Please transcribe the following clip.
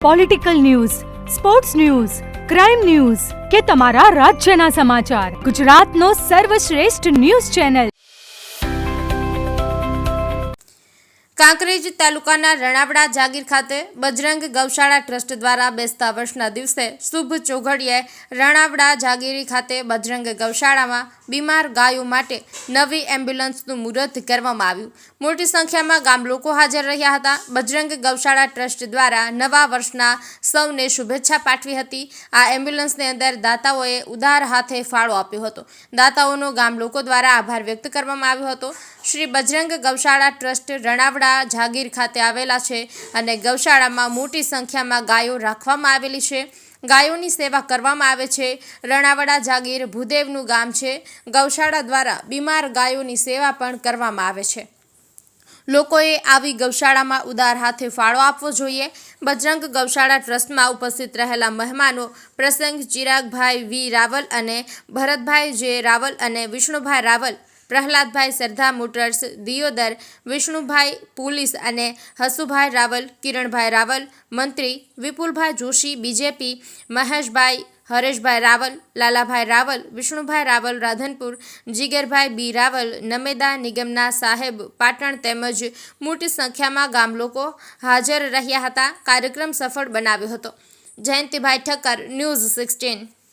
Political news sports news crime news કે તમારા રાજ્યના સમાચાર ગુજરાતનો સર્વશ્રેષ્ઠ ન્યૂઝ ચેનલ કાંકરેજ તાલુકાના રણાવડા જાગીર ખાતે બજરંગ ગૌશાળા ટ્રસ્ટ દ્વારા બેસતા વર્ષના દિવસે શુભ ચોઘડીએ રણાવડા જાગીરી ખાતે બજરંગ ગૌશાળામાં બીમાર ગાયો માટે નવી એમ્બ્યુલન્સનું મુહૂર્ત કરવામાં આવ્યું. મોટી સંખ્યામાં ગામ લોકો હાજર રહ્યા હતા. બજરંગ ગૌશાળા ટ્રસ્ટ દ્વારા નવા વર્ષના સૌને શુભેચ્છા પાઠવી હતી. આ એમ્બ્યુલન્સની અંદર દાતાઓએ ઉદાર હાથે ફાળો આપ્યો હતો. દાતાઓનો ગામ લોકો દ્વારા આભાર વ્યક્ત કરવામાં આવ્યો હતો. શ્રી બજરંગ ગૌશાળા ટ્રસ્ટ રણાવડા જાગીર ખાતે આવેલા છે અને ગૌશાળામાં મોટી સંખ્યામાં ગાયો રાખવામાં આવેલી છે. ગાયોની સેવા કરવામાં આવે છે. રણાવડા જાગીર ભૂદેવનું ગામ છે. ગૌશાળા દ્વારા બીમાર ગાયોની સેવા પણ કરવામાં આવે છે. લોકોએ આવી ગૌશાળામાં ઉદાર હાથે ફાળો આપવો જોઈએ. બજરંગ ગૌશાળા ટ્રસ્ટમાં ઉપસ્થિત રહેલા મહેમાનો પ્રસંગ ચિરાગભાઈ વી રાવલ અને ભરતભાઈ જે રાવલ અને વિષ્ણુભાઈ રાવલ પ્રહલાદભાઈ સરધા મોટર્સ, દિયોદર, વિષ્ણુભાઈ પોલીસ અને હસુભાઈ રાવલ, કિરણભાઈ રાવલ, મંત્રી વિપુલભાઈ જોશી, બીજેપી, મહેશભાઈ, હરેશભાઈ રાવલ, લાલાભાઈ રાવલ, વિષ્ણુભાઈ રાવલ, રાધનપુર, જીગરભાઈ બી રાવલ, નમેદા નિગમના સાહેબ, પાટણ તેમજ મોટી સંખ્યામાં ગામ લોકો હાજર રહ્યા હતા. કાર્યક્રમ સફળ બનાવ્યો હતો. Jayantibhai Thakkar, news sixteen.